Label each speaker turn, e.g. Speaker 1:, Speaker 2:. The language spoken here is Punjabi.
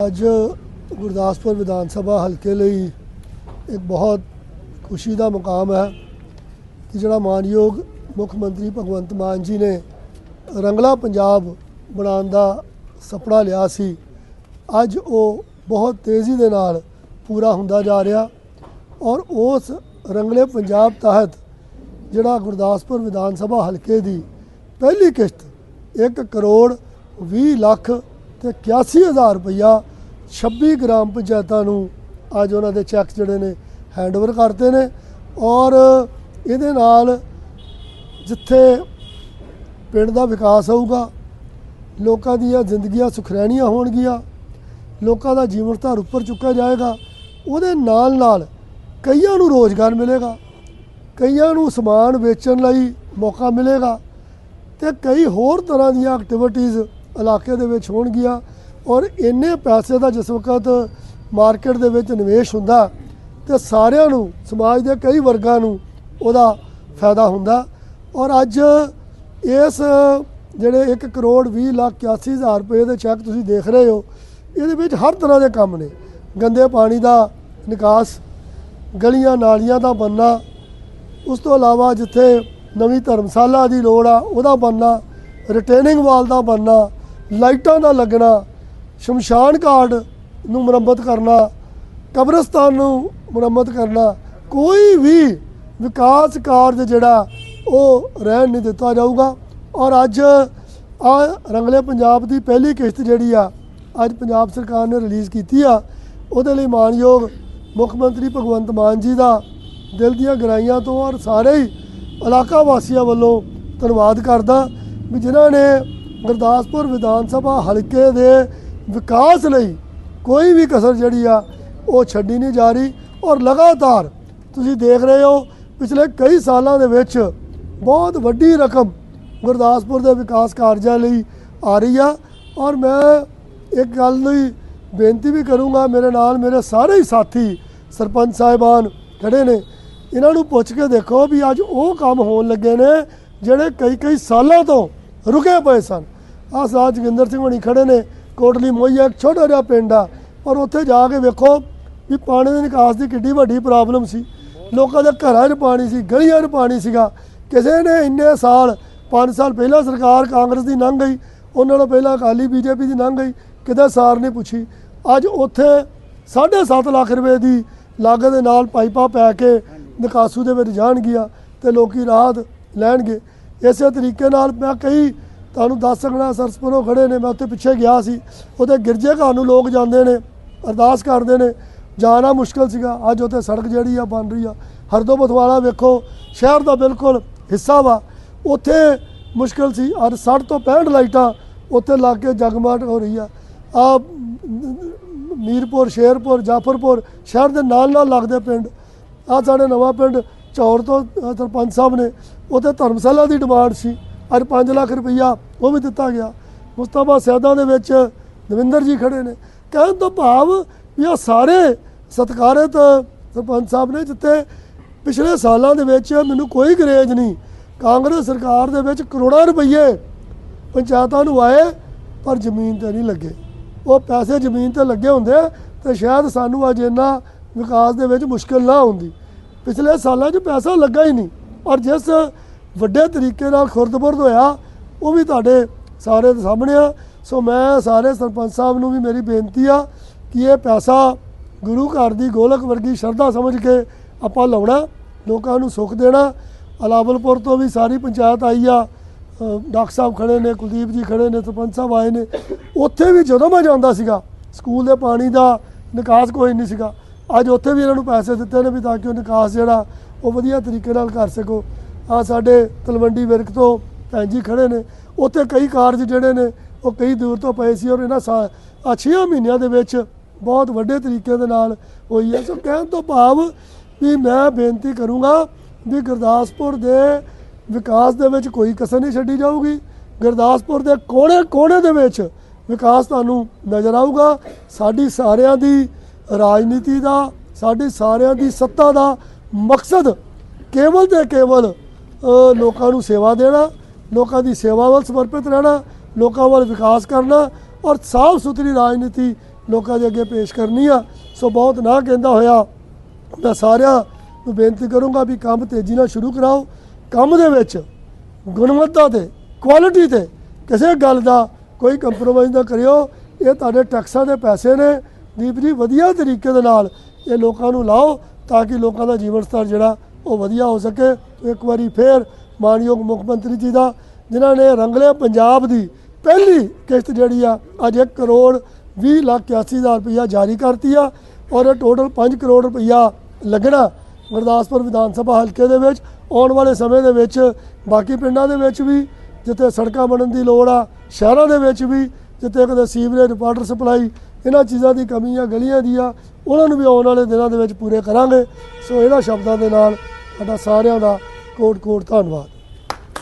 Speaker 1: ਅੱਜ ਗੁਰਦਾਸਪੁਰ ਵਿਧਾਨ ਸਭਾ ਹਲਕੇ ਲਈ ਇੱਕ ਬਹੁਤ ਖੁਸ਼ੀ ਦਾ ਮੁਕਾਮ ਹੈ ਕਿ ਜਿਹੜਾ ਮਾਨਯੋਗ ਮੁੱਖ ਮੰਤਰੀ ਭਗਵੰਤ ਮਾਨ ਜੀ ਨੇ ਰੰਗਲਾ ਪੰਜਾਬ ਬਣਾਉਣ ਦਾ ਸੁਪਨਾ ਲਿਆ ਸੀ, ਅੱਜ ਉਹ ਬਹੁਤ ਤੇਜ਼ੀ ਦੇ ਨਾਲ ਪੂਰਾ ਹੁੰਦਾ ਜਾ ਰਿਹਾ ਔਰ ਉਸ ਰੰਗਲੇ ਪੰਜਾਬ ਤਹਿਤ ਜਿਹੜਾ ਗੁਰਦਾਸਪੁਰ ਵਿਧਾਨ ਸਭਾ ਹਲਕੇ ਦੀ ਪਹਿਲੀ ਕਿਸ਼ਤ 1 ਕਰੋੜ 20 ਲੱਖ ਤੇ 81000 ਰੁਪਇਆ 26 ਗ੍ਰਾਮ ਪੰਚਾਇਤਾਂ ਨੂੰ ਅੱਜ ਉਹਨਾਂ ਦੇ ਚੈੱਕ ਜਿਹੜੇ ਨੇ ਹੈਂਡਓਵਰ ਕਰਤੇ ਨੇ ਔਰ ਇਹਦੇ ਨਾਲ ਜਿੱਥੇ ਪਿੰਡ ਦਾ ਵਿਕਾਸ ਹੋਊਗਾ, ਲੋਕਾਂ ਦੀਆਂ ਜ਼ਿੰਦਗੀਆਂ ਸੁਖਰੈਣੀਆਂ ਹੋਣਗੀਆਂ, ਲੋਕਾਂ ਦਾ ਜੀਵਨ ਧਾਰ ਉੱਪਰ ਚੁੱਕਿਆ ਜਾਏਗਾ, ਉਹਦੇ ਨਾਲ ਨਾਲ ਕਈਆਂ ਨੂੰ ਰੋਜ਼ਗਾਰ ਮਿਲੇਗਾ, ਕਈਆਂ ਨੂੰ ਸਮਾਨ ਵੇਚਣ ਲਈ ਮੌਕਾ ਮਿਲੇਗਾ ਤੇ ਕਈ ਹੋਰ ਤਰ੍ਹਾਂ ਦੀਆਂ ਐਕਟੀਵਿਟੀਜ਼ ਇਲਾਕੇ ਦੇ ਵਿੱਚ ਹੋਣਗੀਆਂ ਔਰ ਇੰਨੇ ਪੈਸੇ ਦਾ ਜਿਸ ਵਕਤ ਮਾਰਕੀਟ ਦੇ ਵਿੱਚ ਨਿਵੇਸ਼ ਹੁੰਦਾ ਤੇ ਸਾਰਿਆਂ ਨੂੰ, ਸਮਾਜ ਦੇ ਕਈ ਵਰਗਾਂ ਨੂੰ ਉਹਦਾ ਫਾਇਦਾ ਹੁੰਦਾ। ਔਰ ਅੱਜ ਇਸ ਜਿਹੜੇ 1 ਕਰੋੜ 20 ਲੱਖ 81 ਹਜ਼ਾਰ ਰੁਪਏ ਦੇ ਚੈੱਕ ਤੁਸੀਂ ਦੇਖ ਰਹੇ ਹੋ, ਇਹਦੇ ਵਿੱਚ ਹਰ ਤਰ੍ਹਾਂ ਦੇ ਕੰਮ ਨੇ। ਗੰਦੇ ਪਾਣੀ ਦਾ ਨਿਕਾਸ, ਗਲੀਆਂ ਨਾਲੀਆਂ ਦਾ ਬਣਨਾ ਉਸ ਤੋਂ ਇਲਾਵਾ ਜਿੱਥੇ ਨਵੀਂ ਧਰਮਸ਼ਾਲਾ ਦੀ ਲੋੜ ਆ, ਉਹਦਾ ਬਣਨਾ ਰਿਟੇਨਿੰਗ ਵਾਲ ਦਾ ਬਣਨਾ ਲਾਈਟਾਂ ਦਾ ਲੱਗਣਾ, ਸ਼ਮਸ਼ਾਨ ਘਾਟ ਨੂੰ ਮੁਰੰਮਤ ਕਰਨਾ, ਕਬਰਸਤਾਨ ਨੂੰ ਮੁਰੰਮਤ ਕਰਨਾ, ਕੋਈ ਵੀ ਵਿਕਾਸ ਕਾਰਜ ਜਿਹੜਾ ਉਹ ਰਹਿਣ ਨਹੀਂ ਦਿੱਤਾ ਜਾਊਗਾ। ਔਰ ਅੱਜ ਆ ਰੰਗਲੇ ਪੰਜਾਬ ਦੀ ਪਹਿਲੀ ਕਿਸ਼ਤ ਜਿਹੜੀ ਆ, ਅੱਜ ਪੰਜਾਬ ਸਰਕਾਰ ਨੇ ਰਿਲੀਜ਼ ਕੀਤੀ ਆ, ਉਹਦੇ ਲਈ ਮਾਨਯੋਗ ਮੁੱਖ ਮੰਤਰੀ ਭਗਵੰਤ ਮਾਨ ਜੀ ਦਾ ਦਿਲ ਦੀਆਂ ਗਰਾਈਆਂ ਤੋਂ ਔਰ ਸਾਰੇ ਹੀ ਇਲਾਕਾ ਵਾਸੀਆਂ ਵੱਲੋਂ ਧੰਨਵਾਦ ਕਰਦਾ ਵੀ ਜਿਨ੍ਹਾਂ ਨੇ ਗੁਰਦਾਸਪੁਰ ਵਿਧਾਨ ਸਭਾ ਹਲਕੇ ਦੇ ਵਿਕਾਸ ਲਈ ਕੋਈ ਵੀ ਕਸਰ ਜਿਹੜੀ ਆ, ਉਹ ਛੱਡੀ ਨਹੀਂ ਜਾ ਰਹੀ ਔਰ ਲਗਾਤਾਰ ਤੁਸੀਂ ਦੇਖ ਰਹੇ ਹੋ, ਪਿਛਲੇ ਕਈ ਸਾਲਾਂ ਦੇ ਵਿੱਚ ਬਹੁਤ ਵੱਡੀ ਰਕਮ ਗੁਰਦਾਸਪੁਰ ਦੇ ਵਿਕਾਸ ਕਾਰਜਾਂ ਲਈ ਆ ਰਹੀ ਆ ਔਰ ਮੈਂ ਇੱਕ ਗੱਲ ਲਈ ਬੇਨਤੀ ਵੀ ਕਰੂੰਗਾ, ਮੇਰੇ ਨਾਲ ਮੇਰੇ ਸਾਰੇ ਹੀ ਸਾਥੀ ਸਰਪੰਚ ਸਾਹਿਬਾਨ ਖੜੇ ਨੇ, ਇਹਨਾਂ ਨੂੰ ਪੁੱਛ ਕੇ ਦੇਖੋ ਵੀ ਅੱਜ ਉਹ ਕੰਮ ਹੋਣ ਲੱਗੇ ਨੇ ਜਿਹੜੇ ਕਈ ਕਈ ਸਾਲਾਂ ਤੋਂ ਰੁਕੇ ਪਏ ਸਨ। ਆਹ ਸਾਜ ਜੋਗਿੰਦਰ ਸਿੰਘ ਹੋਣੀ ਖੜੇ ਨੇ, ਕੋਟਲੀ ਮੋਈਆ, ਇੱਕ ਛੋਟਾ ਜਿਹਾ ਪਿੰਡ ਆ। ਪਰ ਉੱਥੇ ਜਾ ਕੇ ਵੇਖੋ ਵੀ ਪਾਣੀ ਦੇ ਨਿਕਾਸ ਦੀ ਕਿੱਡੀ ਵੱਡੀ ਪ੍ਰੋਬਲਮ ਸੀ। ਲੋਕਾਂ ਦੇ ਘਰਾਂ 'ਚ ਪਾਣੀ ਸੀ, ਗਲੀਆਂ 'ਚ ਪਾਣੀ ਸੀਗਾ। ਕਿਸੇ ਨੇ ਇੰਨੇ ਸਾਲ 5 ਸਾਲ ਪਹਿਲਾਂ ਸਰਕਾਰ ਕਾਂਗਰਸ ਦੀ ਲੰਘ ਗਈ, ਉਹਨਾਂ ਨਾਲੋਂ ਪਹਿਲਾਂ ਅਕਾਲੀ ਬੀਜੇਪੀ ਦੀ ਲੰਘ ਗਈ, ਕਿਤੇ ਸਾਰ ਨਹੀਂ ਪੁੱਛੀ। ਅੱਜ ਉੱਥੇ 7.5 ਲੱਖ ਰੁਪਏ ਦੀ ਲਾਗਤ ਦੇ ਨਾਲ ਪਾਈਪਾਂ ਪੈ ਕੇ ਨਿਕਾਸੂ ਦੇ ਵਿੱਚ ਜਾਣਗੀਆਂ ਤੇ ਲੋਕੀ ਰਾਹਤ ਲੈਣਗੇ। ਇਸੇ ਤਰੀਕੇ ਨਾਲ ਮੈਂ ਕਈ ਤੁਹਾਨੂੰ ਦੱਸ ਸਕਣਾ ਸਰਸਪੁਰੋਂ ਖੜੇ ਨੇ, ਮੈਂ ਉੱਥੇ ਪਿੱਛੇ ਗਿਆ ਸੀ। ਉਹਦੇ ਗਿਰਜੇ ਘਰ ਨੂੰ ਲੋਕ ਜਾਂਦੇ ਨੇ, ਅਰਦਾਸ ਕਰਦੇ ਨੇ। ਜਾਣਾ ਮੁਸ਼ਕਲ ਸੀਗਾ। ਅੱਜ ਉੱਥੇ ਸੜਕ ਜਿਹੜੀ ਆ, ਬਣ ਰਹੀ ਆ। ਹਰਦੋ ਬਥਵਾਲਾ ਵੇਖੋ, ਸ਼ਹਿਰ ਦਾ ਬਿਲਕੁਲ ਹਿੱਸਾ ਵਾ। ਉੱਥੇ ਮੁਸ਼ਕਲ ਸੀ। ਅੱਜ 60 ਤੋਂ 65 ਲਾਈਟਾਂ ਉੱਥੇ ਲੱਗ ਕੇ ਜਗਮਾਟ ਹੋ ਰਹੀ ਆ। ਆ ਮੀਰਪੁਰ, ਸ਼ੇਰਪੁਰ, ਜਾਫਰਪੁਰ ਸ਼ਹਿਰ ਦੇ ਨਾਲ ਨਾਲ ਲੱਗਦੇ ਪਿੰਡ। ਆ ਸਾਡੇ ਨਵਾਂ ਪਿੰਡ ਚੌਰ ਤੋਂ ਸਰਪੰਚ ਸਾਹਿਬ ਨੇ, ਉੱਥੇ ਧਰਮਸ਼ਾਲਾ ਦੀ ਡਿਮਾਂਡ ਸੀ। ਅੱਜ 5 ਲੱਖ ਰੁਪਈਆ ਉਹ ਵੀ ਦਿੱਤਾ ਗਿਆ। ਮੁਸਤਾਫਾ ਸੈਦਾਂ ਦੇ ਵਿੱਚ ਦਵਿੰਦਰ ਜੀ ਖੜੇ ਨੇ। ਕਹਿਣ ਤੋਂ ਭਾਵ ਵੀ ਇਹ ਸਾਰੇ ਸਤਿਕਾਰਤ ਸਰਪੰਚ ਸਾਹਿਬ ਨੇ ਜਿੱਥੇ ਪਿਛਲੇ ਸਾਲਾਂ ਦੇ ਵਿੱਚ ਮੈਨੂੰ ਕੋਈ ਗਰੇਜ ਨਹੀਂ। ਕਾਂਗਰਸ ਸਰਕਾਰ ਦੇ ਵਿੱਚ ਕਰੋੜਾਂ ਰੁਪਈਏ ਪੰਚਾਇਤਾਂ ਨੂੰ ਆਏ, ਪਰ ਜ਼ਮੀਨ ਤੇ ਨਹੀਂ ਲੱਗੇ। ਉਹ ਪੈਸੇ ਜ਼ਮੀਨ ਤੇ ਲੱਗੇ ਹੁੰਦੇ ਤੇ ਸ਼ਾਇਦ ਸਾਨੂੰ ਅੱਜ ਇੰਨਾ ਵਿਕਾਸ ਦੇ ਵਿੱਚ ਮੁਸ਼ਕਲ ਨਾ ਹੁੰਦੀ। ਪਿਛਲੇ ਸਾਲਾਂ 'ਚ ਪੈਸਾ ਲੱਗਾ ਹੀ ਨਹੀਂ। ਔਰ ਜਿਸ ਵੱਡੇ ਤਰੀਕੇ ਨਾਲ ਖੁਰਦਬੁਰਦ ਹੋਇਆ, ਉਹ ਵੀ ਤੁਹਾਡੇ ਸਾਰੇ ਦੇ ਸਾਹਮਣੇ ਆ। ਸੋ ਮੈਂ ਸਾਰੇ ਸਰਪੰਚ ਸਾਹਿਬ ਨੂੰ ਵੀ ਮੇਰੀ ਬੇਨਤੀ ਆ ਕਿ ਇਹ ਪੈਸਾ ਗੁਰੂ ਘਰ ਦੀ ਗੋਲਕ ਵਰਗੀ ਸ਼ਰਧਾ ਸਮਝ ਕੇ ਆਪਾਂ ਲਾਉਣਾ, ਲੋਕਾਂ ਨੂੰ ਸੁੱਖ ਦੇਣਾ। ਅਲਾਵਲਪੁਰ ਤੋਂ ਵੀ ਸਾਰੀ ਪੰਚਾਇਤ ਆਈ ਆ ਡਾਕਟਰ ਸਾਹਿਬ ਖੜੇ ਨੇ, ਕੁਲਦੀਪ ਜੀ ਖੜੇ ਨੇ, ਸਰਪੰਚ ਸਾਹਿਬ ਆਏ ਨੇ। ਉੱਥੇ ਵੀ ਜਦੋਂ ਮੈਂ ਜਾਂਦਾ ਸੀਗਾ, ਸਕੂਲ ਦੇ ਪਾਣੀ ਦਾ ਨਿਕਾਸ ਕੋਈ ਨਹੀਂ ਸੀਗਾ। ਅੱਜ ਉੱਥੇ ਵੀ ਇਹਨਾਂ ਨੂੰ ਪੈਸੇ ਦਿੱਤੇ ਨੇ ਵੀ ਤਾਂ ਕਿ ਉਹ ਨਿਕਾਸ ਜਿਹੜਾ, ਉਹ ਵਧੀਆ ਤਰੀਕੇ ਨਾਲ ਕਰ ਸਕੋ। ਆ ਸਾਡੇ ਤਲਵੰਡੀ ਵਿਰਕ ਤੋਂ ਭੈਣ ਜੀ ਖੜੇ ਨੇ। ਉੱਥੇ ਕਈ ਕਾਰਜ ਜਿਹੜੇ ਨੇ, ਉਹ ਕਈ ਦੂਰ ਤੋਂ ਪਏ ਸੀ ਔਰ ਇਹਨਾਂ ਸਾ, ਆ 6 ਮਹੀਨਿਆਂ ਦੇ ਵਿੱਚ ਬਹੁਤ ਵੱਡੇ ਤਰੀਕੇ ਦੇ ਨਾਲ ਹੋਈ ਹੈ। ਸੋ ਕਹਿਣ ਤੋਂ ਭਾਵ ਵੀ ਮੈਂ ਬੇਨਤੀ ਕਰੂੰਗਾ ਵੀ ਗੁਰਦਾਸਪੁਰ ਦੇ ਵਿਕਾਸ ਦੇ ਵਿੱਚ ਕੋਈ ਕਸਰ ਨਹੀਂ ਛੱਡੀ ਜਾਊਗੀ। ਗੁਰਦਾਸਪੁਰ ਦੇ ਕੋਨੇ ਕੋਨੇ ਦੇ ਵਿੱਚ ਵਿਕਾਸ ਤੁਹਾਨੂੰ ਨਜ਼ਰ ਆਊਗਾ। ਸਾਡੀ ਸਾਰਿਆਂ ਦੀ ਰਾਜਨੀਤੀ ਦਾ, ਸਾਡੀ ਸਾਰਿਆਂ ਦੀ ਸੱਤਾ ਦਾ ਮਕਸਦ ਕੇਵਲ ਤੇ ਕੇਵਲ ਲੋਕਾਂ ਨੂੰ ਸੇਵਾ ਦੇਣਾ, ਲੋਕਾਂ ਦੀ ਸੇਵਾ ਵੱਲ ਸਮਰਪਿਤ ਰਹਿਣਾ, ਲੋਕਾਂ ਵੱਲ ਵਿਕਾਸ ਕਰਨਾ ਔਰ ਸਾਫ਼ ਸੁਥਰੀ ਰਾਜਨੀਤੀ ਲੋਕਾਂ ਦੇ ਅੱਗੇ ਪੇਸ਼ ਕਰਨੀ ਆ। ਸੋ ਬਹੁਤ ਨਾ ਕਹਿੰਦਾ ਹੋਇਆ, ਮੈਂ ਸਾਰਿਆਂ ਨੂੰ ਬੇਨਤੀ ਕਰੂੰਗਾ ਵੀ ਕੰਮ ਤੇਜ਼ੀ ਨਾਲ ਸ਼ੁਰੂ ਕਰਾਓ। ਕੰਮ ਦੇ ਵਿੱਚ ਗੁਣਵੱਤਾ ਤੇ ਕੁਆਲਿਟੀ ਤੇ ਕਿਸੇ ਗੱਲ ਦਾ ਕੋਈ ਕੰਪਰੋਮਾਈਜ਼ ਨਾ ਕਰਿਓ। ਇਹ ਤੁਹਾਡੇ ਟੈਕਸਾਂ ਦੇ ਪੈਸੇ ਨੇ। ਦੀਪ ਜੀ, ਵਧੀਆ ਤਰੀਕੇ ਦੇ ਨਾਲ ਇਹ ਲੋਕਾਂ ਨੂੰ ਲਾਓ ਤਾਂ ਕਿ ਲੋਕਾਂ ਦਾ ਜੀਵਨ ਸਤਰ ਜਿਹੜਾ ਉਹ ਵਧੀਆ ਹੋ ਸਕੇ। ਇੱਕ ਵਾਰੀ ਫੇਰ ਮਾਨਯੋਗ ਮੁੱਖ ਮੰਤਰੀ ਜੀ ਦਾ, ਜਿਨ੍ਹਾਂ ਨੇ ਰੰਗਲੇ ਪੰਜਾਬ ਦੀ ਪਹਿਲੀ ਕਿਸ਼ਤ ਜਿਹੜੀ ਆ, ਅੱਜ 1 ਕਰੋੜ 20 ਲੱਖ 81 ਹਜ਼ਾਰ ਰੁਪਈਆ ਜਾਰੀ ਕਰਤੀ ਆ ਔਰ ਇਹ ਟੋਟਲ 5 ਕਰੋੜ ਰੁਪਈਆ ਲੱਗਣਾ ਗੁਰਦਾਸਪੁਰ ਵਿਧਾਨ ਸਭਾ ਹਲਕੇ ਦੇ ਵਿੱਚ, ਆਉਣ ਵਾਲੇ ਸਮੇਂ ਦੇ ਵਿੱਚ, ਬਾਕੀ ਪਿੰਡਾਂ ਦੇ ਵਿੱਚ ਵੀ, ਜਿੱਥੇ ਸੜਕਾਂ ਬਣਨ ਦੀ ਲੋੜ ਆ, ਸ਼ਹਿਰਾਂ ਦੇ ਵਿੱਚ ਵੀ, ਜਿੱਥੇ ਕਦੇ ਸੀਵਰੇਜ, ਵਾਟਰ ਸਪਲਾਈ, ਇਹਨਾਂ ਚੀਜ਼ਾਂ ਦੀ ਕਮੀ ਆ ਗਲੀਆਂ ਦੀ ਆ ਉਹਨਾਂ ਨੂੰ ਵੀ ਆਉਣ ਵਾਲੇ ਦਿਨਾਂ ਦੇ ਵਿੱਚ ਪੂਰੇ ਕਰਾਂਗੇ। ਸੋ ਇਹਨਾਂ ਸ਼ਬਦਾਂ ਦੇ ਨਾਲ ਸਾਡਾ ਸਾਰਿਆਂ ਦਾ ਕੋਟ ਕੋਟ ਧੰਨਵਾਦ।